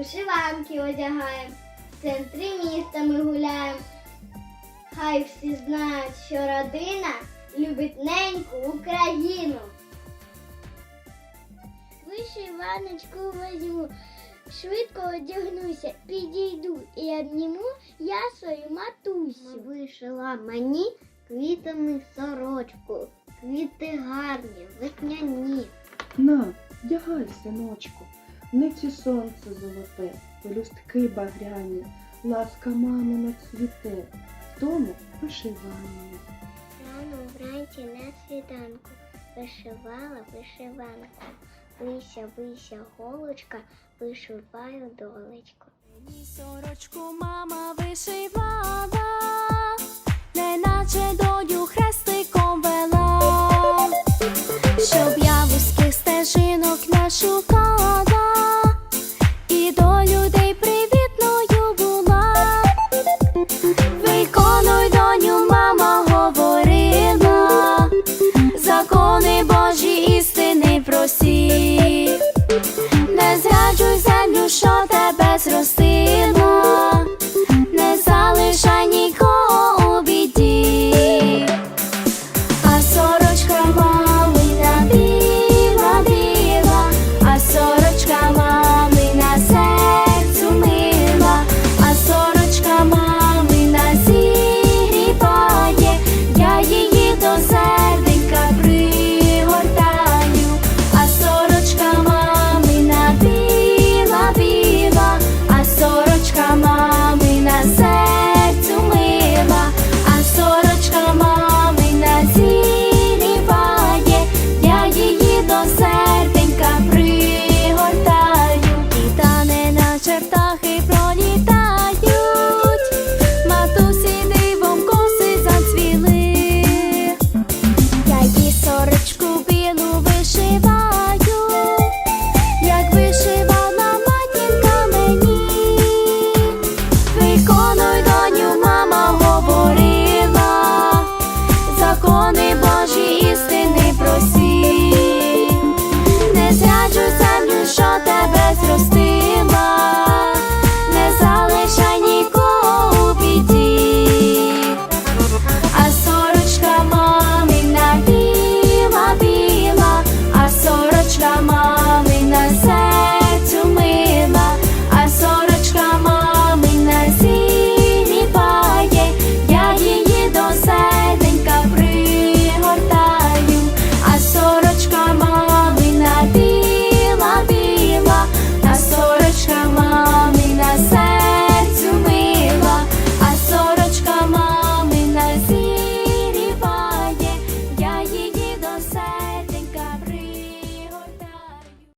Вишиванки одягаємо, в центрі міста ми гуляємо. Хай всі знають, що родина любить неньку Україну. Вишиваночку возьму, швидко одягнуся, підійду і обніму я свою матусю. Вишила мені квітами сорочку, квіти гарні, весняні. На, вдягай, синочку, ниці сонце золоте, пелюстки багряні, ласка мамина цвіте, в тому вишивання. Рано вранці на світанку вишивала вишиванку. Вися, вися, голочка, вишиваю долечко. Мені сорочку мама вишивала, неначе доню то людей.